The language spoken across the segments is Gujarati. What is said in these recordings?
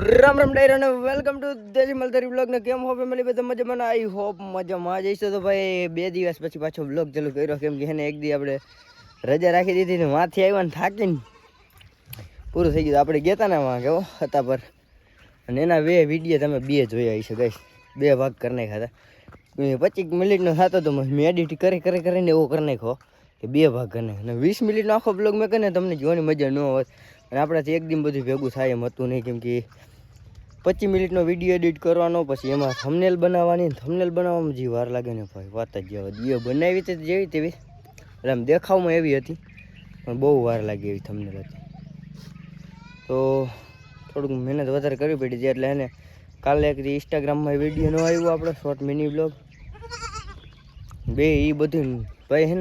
રામ રામ ડાયર અને વેલકમ ટુ દેજી મલતારી બ્લોગ ને કેમ હો ફેમિલી બધા મજામાં આઈ હોપ મજામાં જઈશું તો ભાઈ, બે દિવસ પછી પાછો બ્લોગ ચાલુ કર્યો. કેમ કે એને એક દી આપણે રજા રાખી દીધી ને વાંથી આવ્યા ને થાકીને પૂરું થઈ ગયું. આપણે ગયા હતા ને વાં કેવો હતા પર. અને એના બે વીડિયો તમે બે જોયા હશે ગઈ બે ભાગ કરી નાખ્યા હતા. પચીસ મિનિટનો થતો તો મેં એડિટ કરી કરી કરીને એવો કરી નાખ્યો કે બે ભાગ કરી નાખ્યો અને વીસ મિનિટનો આખો બ્લોગ મેં કરીને તમને જોવાની મજા ન હોત અને આપણાથી એક દિન બધું ભેગું થાય એમ હતું નહીં. કેમ કે પચીસ મિનિટનો વીડિયો એડિટ કરવાનો, પછી એમાં થમનેલ બનાવવાની થમનેલ બનાવવામાં જે વાર લાગે ને ભાઈ, વાત જ જવા. દિયો બનાવી હતી જેવી તેવી. એટલે આમ દેખાવમાં એવી હતી, પણ બહુ વાર લાગી એવી થમનેલ હતી. તો થોડુંક મહેનત વધારે કરવી પડી હતી, એટલે એને કાલે એક ઇન્સ્ટાગ્રામમાં વીડિયો ન આવ્યો આપણો શોર્ટ મિની બ્લોગ બે એ બધું ભાઈ હે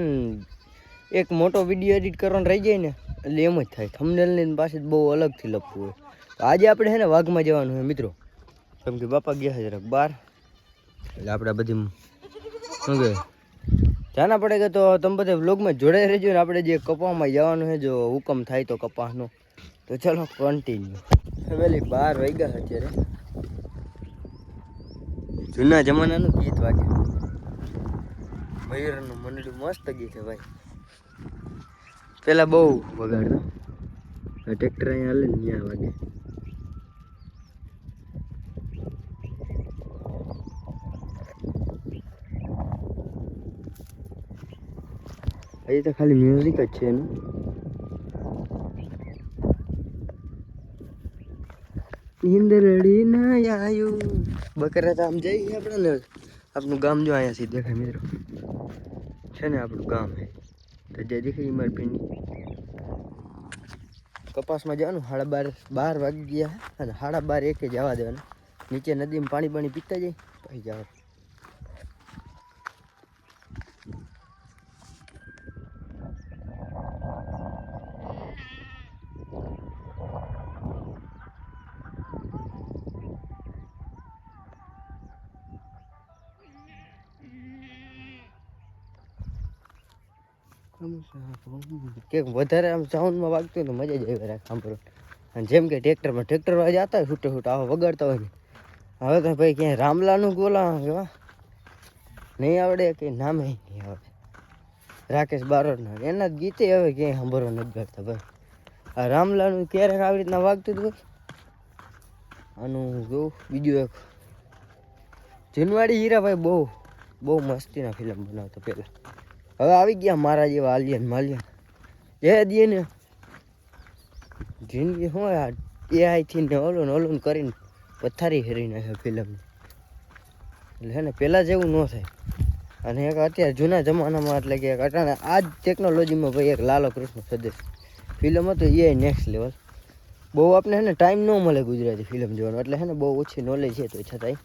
એક મોટો વીડિયો એડિટ કરવાનો રહી જાય ને, એટલે એમ જ થાય. થમનેલની પાસે બહુ અલગથી લખવું હોય. આજે આપણે છે ને વાઘમાં જવાનું છે, મિત્રો. કેમ કે બાપા ગયા છે જરાક બહાર. એટલે આપણે બધી શું કહે જાના પડે કે તો તમે બધા વ્લોગમાં જોડાઈ રહેજો ને આપણે જે કપામાં જવાનું છે, જો હુકમ થાય તો કપાસનો તો ચલો કન્ટિન્યુ વેલી બાર વાગ્યા અત્યારે. જૂના જમાનાનું ગીત વાગે. મયુરનું મંડળું મસ્ત ગીત છે ભાઈ. પેલા બહુ વગાડતા. ટ્રેક્ટર અહીંયા હાલે ને ત્યાં વાગે હજી તો ખાલી મ્યુઝિક જ છે એનું નીંદરડી ના આયું બકરા તો આમ જઈએ આપણે ને આપણું ગામ જો અહીંયાથી દેખાય મિત્રો છે ને આપણું ગામ હે તો જે દેખાય મારી પિંડી કપાસમાં જવાનું. સાડા બાર બાર વાગી ગયા અને સાડા બાર એકે જવા દેવાના. નીચે નદીમાં પાણી પાણી પીતા જાય પછી જવા કે વધારે આમ સાઉન્ડમાં વાગતું તો મજા જ આવી રાખે, સાંભળો. અને જેમ કે ટ્રેક્ટરમાં ટ્રેક્ટર જતા હોય છૂટે છૂટા આવા વગાડતા હોય ને. હવે તો ભાઈ ક્યાંય રામલાનું ગોલા કેવા નહીં આવડે કે નામે નહીં આવડે રાકેશ બારોટના, એના જ ગીતે હવે ક્યાંય સાંભળવા નથી ગાડતા ભાઈ. આ રામલાનું ક્યારેક આવી રીતના વાગતું હતું આનું જોઉં બીજું એક. જુનવાડી હીરાભાઈ બહુ બહુ મસ્તીના ફિલ્મ બનાવતા પહેલાં. હવે આવી ગયા મારા જેવા આલિયન માલિયન. જે દે ને. જિંદગી શું આ એઆઈથી ને ઓલું ઓલું કરીને પથારી હેરી નાખે ફિલ્મ એટલે હે ને પહેલાં જેવું ન થાય. અને એક અત્યારે જૂના જમાનામાં એટલે કે એક અટાણે આ જ ટેકનોલોજીમાં ભાઈ એક લાલો કૃષ્ણ સદેશ ફિલ્મ હતો એ નેક્સ્ટ લેવલ બહુ આપણે હે ને ટાઈમ ન મળે ગુજરાતી ફિલ્મ જોવાનો. એટલે હે ને બહુ ઓછી નોલેજ છે તો છતાંય.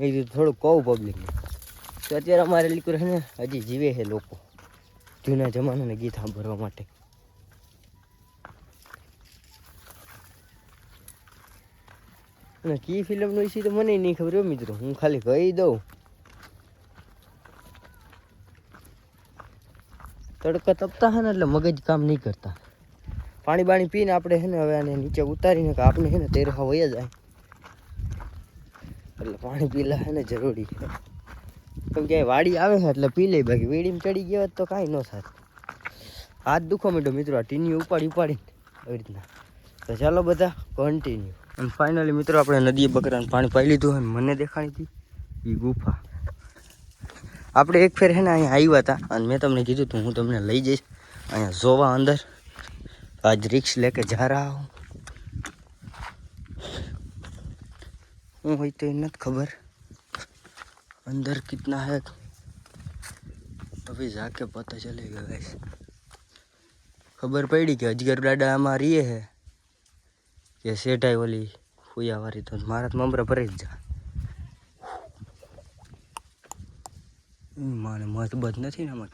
એ થોડુંક કહું પબ્લિકને તો અત્યારે અમારે લીકુર છે ને, હજી જીવે છે લોકો. જૂના જમાનાના ગીત સાંભળવા માટે. અને કી ફિલ્મનું વિશે તો મને નહીં ખબર હો મિત્રો. હું ખાલી કહી દઉં. તડકા તપતા હે ને એટલે મગજ કામ નહીં કરતા. પાણી બાણી પીને આપણે છે ને હવે આને નીચે ઉતારીને કે આપણે હે ને તેરવા વયા જાય. એટલે પાણી પીલા હે ને જરૂરી. છે કેમ કે વાડી આવે છે એટલે પી લઈ બાકી. વીડીમાં ચડી ગયા તો કાંઈ ન થાય હાથ દુખો માંડ્યો મિત્રો, આ ટીની ઉપાડી ઉપાડી આવી રીતના. તો ચાલો બધા કન્ટિન્યુ અને ફાઇનલી મિત્રો, આપણે નદીએ બકરાને પાણી પાઈ લીધું અને મને દેખાણી હતી. એ ગુફા. આપણે એક ફેર હે ને અહીંયા આવ્યા હતા અને મેં તમને કીધું હતું હું તમને લઈ જઈશ. અહીંયા જોવા અંદર. આજ રિક્ષ લેકે જા રહા હું હોય તો એ નથી ખબર. अंदर कितना है? तभी जाके पता चलेगा गैस खबर पड़ी कि अजगर डाडा हमारी ये है। कि सेठाई वाली फूया हमारी तो मारा तो ममरा पर जा। माने मत बद नहीं ना આમાં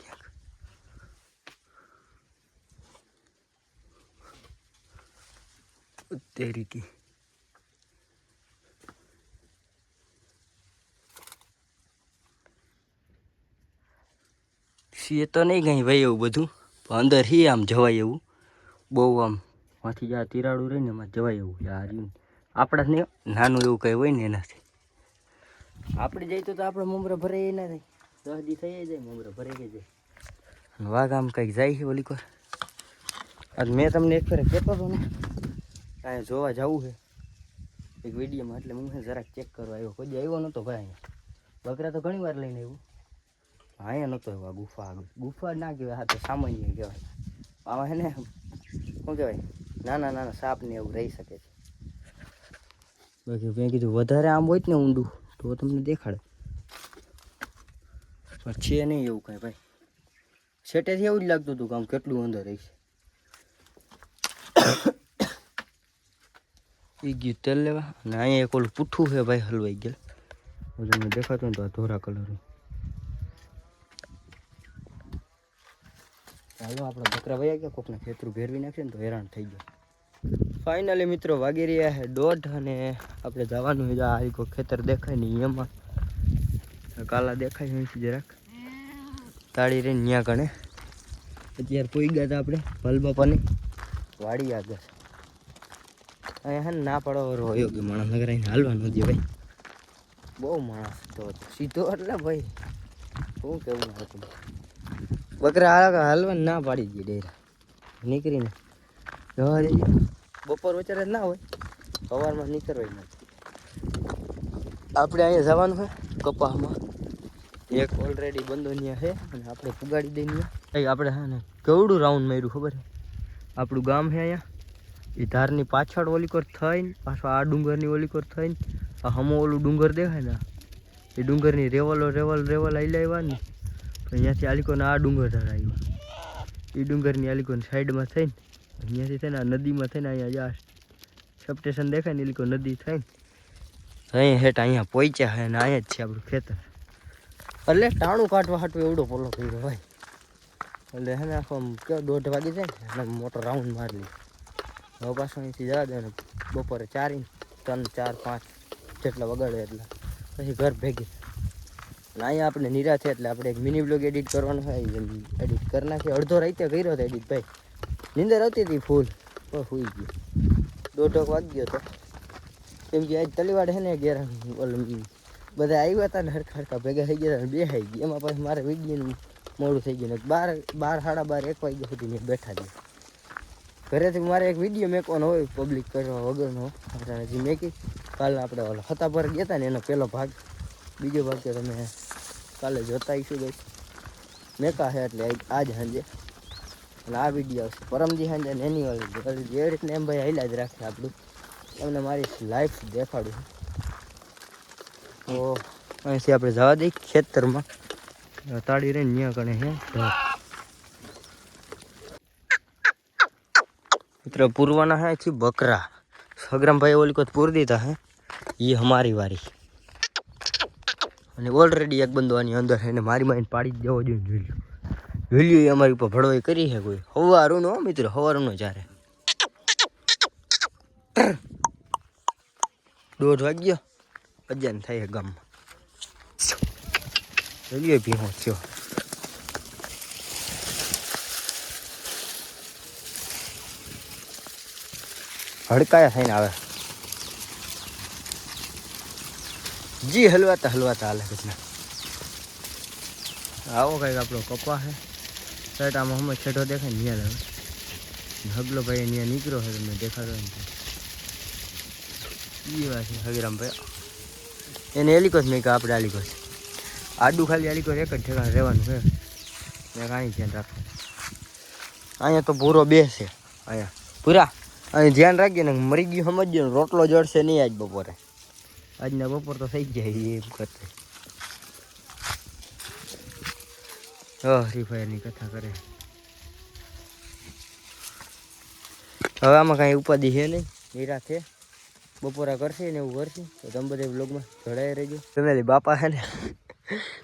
तेरी की કી છીએ તો નહીં કંઈ ભાઈ એવું બધું. પણ અંદર હી આમ જવાય એવું. બહુ આમ માંથી જ્યાં તિરાડું રહે ને એમાં જવાય એવું. યાર આપણા ને નાનું એવું કંઈ હોય ને એનાથી. આપણે જઈએ તો તો આપણે મમરા ભરે ના થાય. દસ દી થઈ જાય મમરા ભરાઈ જાય. અને વાઘ આમ કંઈક જાય છે ઓલી કોર. આજ મેં તમને એક ફેર કહેતો હતો ને અહીંયા જોવા જવું છે. એક વિડીયોમાં એટલે હું જરાક ચેક કરવા આવ્યો. કોઈ આવ્યો નહોતો ભાઈ અહીંયા. બકરા તો ઘણી વાર લઈને આવ્યું. અહીંયા નહોતો એવા ગુફા ગુફા ના કહેવાય, હા, તો સામાન્ય કહેવાય. આમાં હે ને, શું કહેવાય? નાના નાના સાપ ને એવું રહી શકે છે. બાકી મેં કીધું, વધારે આમ હોય ને ઊંડું, તો તમને દેખાડે. પણ છે નહીં એવું કાંઈ ભાઈ. છેટેથી એવું જ લાગતું હતું કે આમ કેટલું અંદર રહીશ એ ગયું તેલ લેવા. અને અહીંયા એક ઓલું પૂઠું છે ભાઈ, હલવાઈ ગયેલ. તમને દેખાતું ને તો આ ધોરા કલરનું ચાલો આપણા બકરા વયા ગયા, કોકને ખેતરું ભેરવી નાખીએ ને તો હેરાન થઈ ગયો. ફાઇનલી મિત્રો વાગી રહ્યા છે દોઢ અને આપણે જવાનું છે આ કોઈ ખેતર દેખાય નહીં એમાં. કાલા દેખાય જરાક. તાળી રહીને ત્યાં કણે અત્યારે પોઈ ગયા હતા આપણે ભલબાપાની વાડી આગળ. અહીંયા હે ને પાડો કે માણસ નગર આવીને હાલવાનું દે ભાઈ. બહુ માણસ તો સીધો એટલે ભાઈ. શું કેવું હતું બકરા હાલવા ના પાડી દઈએ ડેરા. નીકળીને જવા દેજો. બપોર વચારે ના હોય, સવારમાં નીકળવાય નથી આપણે અહીંયા જવાનું છે કપાસમાં. એક ઓલરેડી બંધો છે અને આપણે પુગાડી દઈએ. આપણે હા ને કેવડું રાઉન્ડ માર્યું, ખબર આપણું ગામ છે અહીંયા. એ ધારની પાછળ ઓલીકોર થઈને, પાછો આ ડુંગરની ઓલીકોર થઈને, આ હમો ઓલું ડુંગર દેખાય ને એ ડુંગરની રેવલો રેવલ રેવલ આવી આવ્યા ને. અહીંયાથી આલીકોને આ ડુંગર ધાર આવ્યા. એ ડુંગરની આલીકોની સાઈડમાં થઈને, અહીંયાથી થઈને, આ નદીમાં થઈને અહીંયા આ સબસ્ટેશન દેખાય ને એલિકો લોકો નદી થઈને, અહીં હેઠ અહીંયા પહોંચ્યા છે ને અહીંયા જ છે આપણું ખેતર. એટલે ટાણું કાઢવા હાટું એવડો પોલો કર્યો ભાઈ. એટલે હે ને આખો કેવો દોઢ વાગી જાય ને મોટો રાઉન્ડ મારી લે. હવે પાછો અહીંથી જવા દે ને બપોરે ચાર ઇંચ ત્રણ, ચાર, પાંચ જેટલા વગાડે એટલે. પછી ઘર ભેગી અને અહીંયા આપણે નિરા છે એટલે આપણે એક મિની બ્લોગ એડિટ કરવાનો હોય એડિટ કરી નાખીએ. અડધો રાતે કર્યો હતો એડિટ ભાઈ. નીંદર આવતી હતી ફૂલ પણ સુઈ ગયો. દોઢ વાગ્યો હતો. કેમ કે આજ તલીવાડ છે ને ઘેર બધા આવ્યા હતા ને હરખા હરખા ભેગા થઈ ગયા બે બેહાઈ ગયા. એમાં પછી મારે વિજ્ઞાન મોડું થઈ ગયું બાર બાર, સાડા બાર, એક વાગ્યા સુધી મેં બેઠા ગયા ઘરેથી મારે એક વીડિયો મેકવાનો હોય પબ્લિક કરવા વગરનો. હજી મેકી કાલે આપણે ઓલા હતા પર ગયા હતા ને એનો પહેલો ભાગ. બીજો ભાગ તો તમે કાલે જોતા આવીશું ગઈ મેકા છે એટલે આજ- સાંજે અને આ વીડિયો આવશે. પરમજી સાંજે ને એની વાળી જે રીતને એમ ભાઈ હાલ્યા જ રાખે આપણું. તમને મારી લાઈફ દેખાડું તો અહીંથી આપણે જવા દઈએ ખેતરમાં. તાળી રહીને ત્યાં કણે છે. મિત્ર, પૂરવાના હે છે બકરા. સગ્રામભાઈ ઓલી કોત પૂર દીધા હે. એ હમારી વારી. અને ઓલરેડી એક બંદો આની અંદર એને મારી માઈને પાડી દેવો જોઈએ જોઈ વેલ્યુ એ અમારી ઉપર ભળવાઈ કરી છે કોઈ. હવારું નો મિત્ર હવારું નો જ્યારે દોઢ વાગ્યો. અજાન થાય ગામમાં. વેલ્યુ ભીમો થયો. હડકાયા થઈને આવે. જી, હલવાતા હલવાતા હાલે કચના આવો કંઈક આપણો કપા છે સાઈડ આમાં હમણાં છેટો દેખાય ને ત્યાં હગલો ભાઈ ત્યાં નીકળ્યો છે તમને દેખાડો ને એ વાત છે, હગીરામભાઈ. એને એલિકોસ મેં કે આપણે આલિકોસ આડું ખાલી આલિકોસ એક જ ઠેકાણે રહેવાનું છે. મેં કાંઈ ધ્યાન રાખો. અહીંયા તો પૂરો બે છે. અહીંયા. પૂરા અહીં ધ્યાન રાખીએ ને, મરી ગયું, સમજજો ને, રોટલો જડશે નહીં આજ બપોરે. આજના બપોર તો થઈ જાય એમ કરતે હા ફ્રી ફાયરની કથા કરે હવે આમાં કાંઈ ઉપાધિ છે નહીં નિરા છે બપોરા કરશે ને એવું કરશે તો તમે બધા બ્લોગમાં જોડાઈ રહેજો તમે બાપા હે ને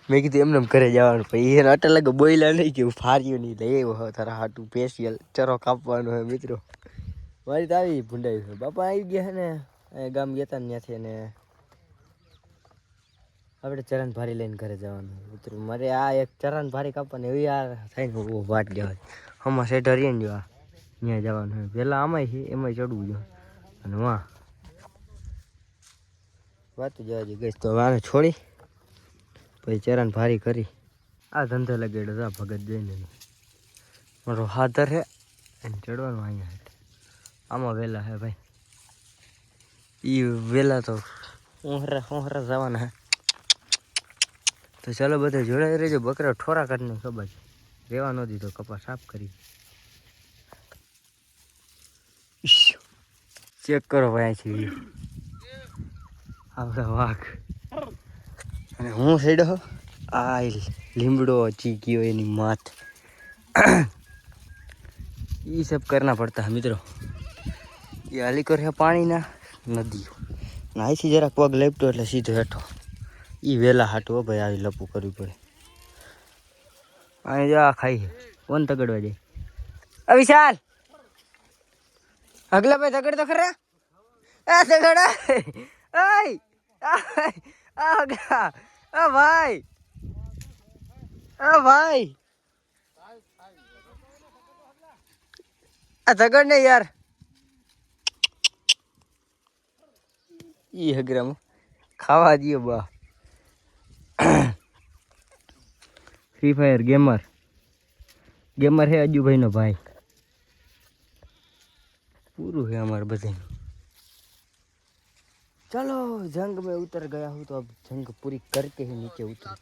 મેં કીધું એમને એમ ઘરે જવાનું પછી એને અટલ લાગે બોયલા નહીં કે ફાર્યું નહીં લઈ આવ્યો તારા હાટું પેશિયલ ચરો કાપવાનો હોય મિત્રો મારી તો આવી ભૂંડાઈ બાપા આવી ગયા ને ગામ ગયા હતા ને ત્યાંથી અને આપણે ચરણ ભારી લઈને ઘરે જવાનું મિત્રો, મારે આ એક ચરણ ભારી કાપવાની એવી આ થઈને બહુ વાટ જવાય આમાં સેટ હરીએ ને જોવા ત્યાં જવાનું હોય. પહેલાં આમાંય છે એમાંય ચડવું જોઈએ અને વાહ. વાત જવા દે ગઈશ તો આને છોડી. પછી ચરણ ભારી કરી. આ ધંધો લગાડ્યો આ ભગત જઈને. મારો હાથર હે. એને ચડવાનું અહીંયા આમાં વહેલા હે ભાઈ. એ વહેલા તો ઉંહરા ઓહરા જવાના હે. તો ચાલો બધા જોડાઈ રહેજો. બકરા ઠોરા કાઢને ખબર રહેવા ન દીધો કપા સાફ કરી. ચેક કરો ભાઈ છે. આપણા વાઘ. અને હું હેડો આ લીમડો ચીક્યો એની માત એ સબ કરના પડતા મિત્રો. એ હાલી કર્યા પાણીના નદીઓ. નાહીથી જરાક પગ લેપટો એટલે સીધો હેઠો. એ વેલા હાટો હો ભાઈ, આવી લપું કરવી પડે. અહીં જા ખાઈ કોણ તગડવા જાય અ વિશાલ! અગલા ભાઈ તગડ તો ખરા? આ તગડા! આ અગલા! આ ભાઈ! આ ભાઈ! આ તગડ ને યાર. ઈ હગરામાં ખાવા દઈએ બા. फ्री फायर गेमर गेमर है अजू भाई नो भाई पूरु है हमारे बजे चलो जंग में उतर गया हूँ तो अब जंग पूरी करके ही नीचे उतर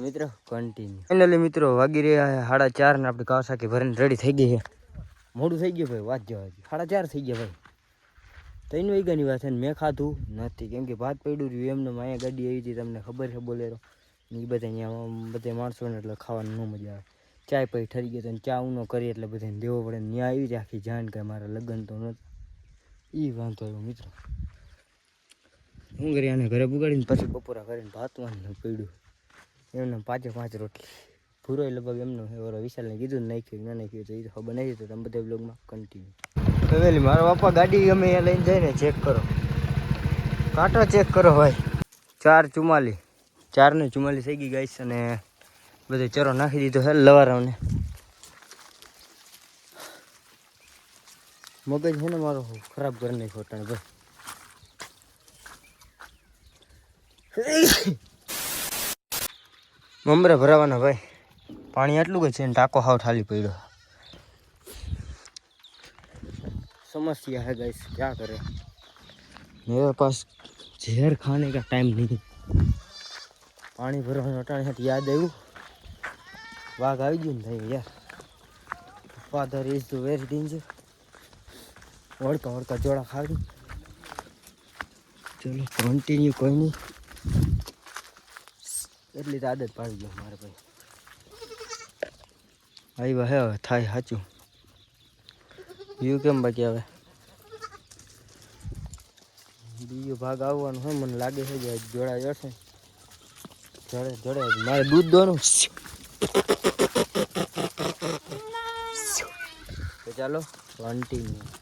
मित्र कंटिन्यू फाइनली मित्रों वगी रहा है हाड़ा चार ने अपने कावसा भरने रेडी थी गई है मोड़ू थी गए भाई वाजो वाजी हाड़ा चार थी गए भाई ત્રણ વાગ્યાની વાત છે મેં ખાધું નથી. કેમ કે ભાત પડ્યું રહ્યું, એમને અહીંયા ગાડી આવી હતી, તમને ખબર છે બોલેરો? એ બધા અહીંયા બધા માણસોને એટલે ખાવાની ન મજા આવે. ચાય પછી ઠરી ગયો તો ચા ઉનો કરી એટલે બધાને દેવો પડે ત્યાં આવી જ આખી જાણ કે મારા લગ્ન તો નથી એ વાંધો આવ્યો મિત્રો. હું કરી આને ઘરે બગાડીને પછી બપોરા કરીને ભાતવાનું પડ્યું. એમને પાંચે પાંચ રોટલી. પૂરો લગભગ એમનો વિશાલને કીધું નાખ્યું, ના નાખ્યું તો એ તો ખબર નથી, તો તમે બધા બ્લોગમાં કન્ટિન્યુ ફેમિલી મારા બાપા ગાડી ગમે અહીંયા લઈને જાય ને ચેક કરો. કાંટો ચેક કરો ભાઈ. ચાર ચુમ્માલી ચાર ને ચુમ્માલીસ થઈ ગઈ ગાઈસ અને બધો ચરો નાખી દીધો છે લવારાઓને. મગજ છે ને મારો ખરાબ કરી નહીં અટાણે ભાઈ. મમરા ભરાવાના ભાઈ. પાણી આટલું કે છે ને ટાકો હાવ ઠાલી પડ્યો. समस्या है गाइस क्या करें मेरे पास जहर खाने का टाइम नहीं પાણી ભરવાનું અટાણે હાથ યાદ આવ્યું વાઘ આવી ગયું ને થઈ યાર father is the very danger વળકા વળકા જોડા ખાવી ચલો કન્ટિન્યુ કોઈ નહીં એટલી તો આદત પાડી ગયો મારે ભાઈ આવ્યા હે હવે થાય સાચું વ્યૂ કેમ બાકી આવે બીજો ભાગ આવવાનો હોય, મને લાગે છે કે જોડા જશે. જોડે જોડે, મારે દૂધ દોનું ચાલો કન્ટિન્યુ